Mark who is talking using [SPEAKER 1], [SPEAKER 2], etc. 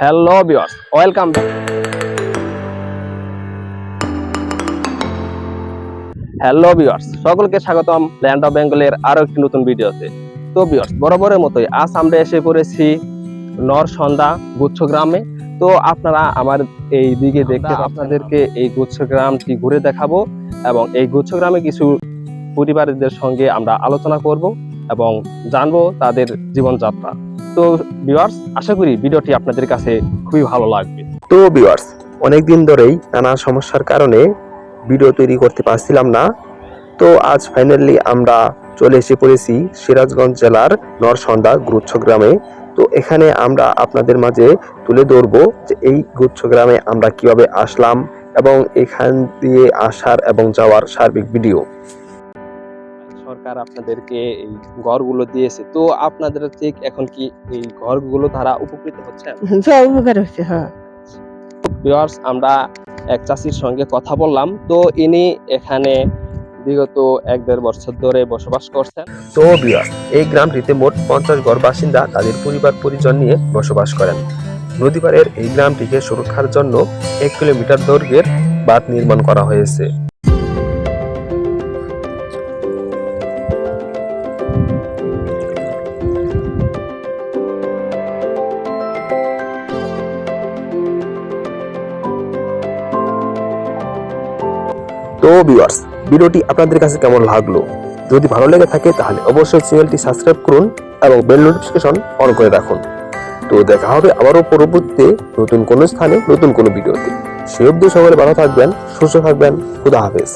[SPEAKER 1] Hello viewers welcome hello viewers সকলকে স্বাগতম land of বেঙ্গলের আরও একটি নতুন ভিডিওতে। তো বিয়ার্স বরাবরের মতোই আজ আমরা এসে পড়েছি নরসন্দা গুচ্ছ গ্রামে তো আপনারা আমার এই দিকে দেখতে আপনাদেরকে এই গুচ্ছ গ্রামটি ঘুরে দেখাবো এবং এই গুচ্ছ গ্রামে কিছু পরিবারদের সঙ্গে আমরা আলোচনা করব এবং জানব তাদের জীবনযাত্রা। তো ভিউয়ার্স আশা করি ভিডিওটি আপনাদের কাছে খুবই ভালো লাগবে।
[SPEAKER 2] তো ভিউয়ার্স অনেক দিন ধরেই নানা সমস্যার কারণে ভিডিও তৈরি করতে পারছিলাম না। তো আজ ফাইনালি আমরা চলে এসে পড়েছি সিরাজগঞ্জ জেলার নরসন্দা গুচ্ছ গ্রামে। তো এখানে আমরা আপনাদের মাঝে তুলে ধরবো যে এই গুচ্ছ গ্রামে আমরা কীভাবে আসলাম এবং এখান দিয়ে আসার এবং যাওয়ার সার্বিক ভিডিও।
[SPEAKER 1] সরকার আপনাদেরকে এই ঘরগুলো দিয়েছে। তো আপনাদের ঠিক এখন কি এই ঘরগুলো দ্বারা উপকৃত হচ্ছেন
[SPEAKER 3] সব উপকার হচ্ছে হ্যাঁ।
[SPEAKER 1] ভিউয়ার্স আমরা এক চাষির সঙ্গে কথা বললাম। তো ইনি এখানে বিগত এক দেড় বছর ধরে বসবাস করছেন।
[SPEAKER 2] তো ভিউয়ার্স এই গ্রামটিতে মোট পঞ্চাশ ঘর বাসিন্দা তাদের পরিবার পরিজন নিয়ে বসবাস করেন। নদীপাড়ের এই গ্রামটিকে সুরক্ষার জন্য এক কিলোমিটার দৈর্ঘ্যের বাঁধ নির্মাণ করা হয়েছে। তো ভিউয়ার্স ভিডিওটি আপনাদের কাছে কেমন লাগল? যদি ভালো লেগে থাকে, তাহলে অবশ্যই চ্যানেলটি সাবস্ক্রাইব করুন এবং বেল নোটিফিকেশন অন করে রাখুন। তো দেখা হবে আবারও পরবর্তীতে নতুন কোনো স্থানে, নতুন কোনো ভিডিওতে। সে অব্দি সকলে ভালো থাকবেন, সুস্থ থাকবেন, খুদা হাফেজ।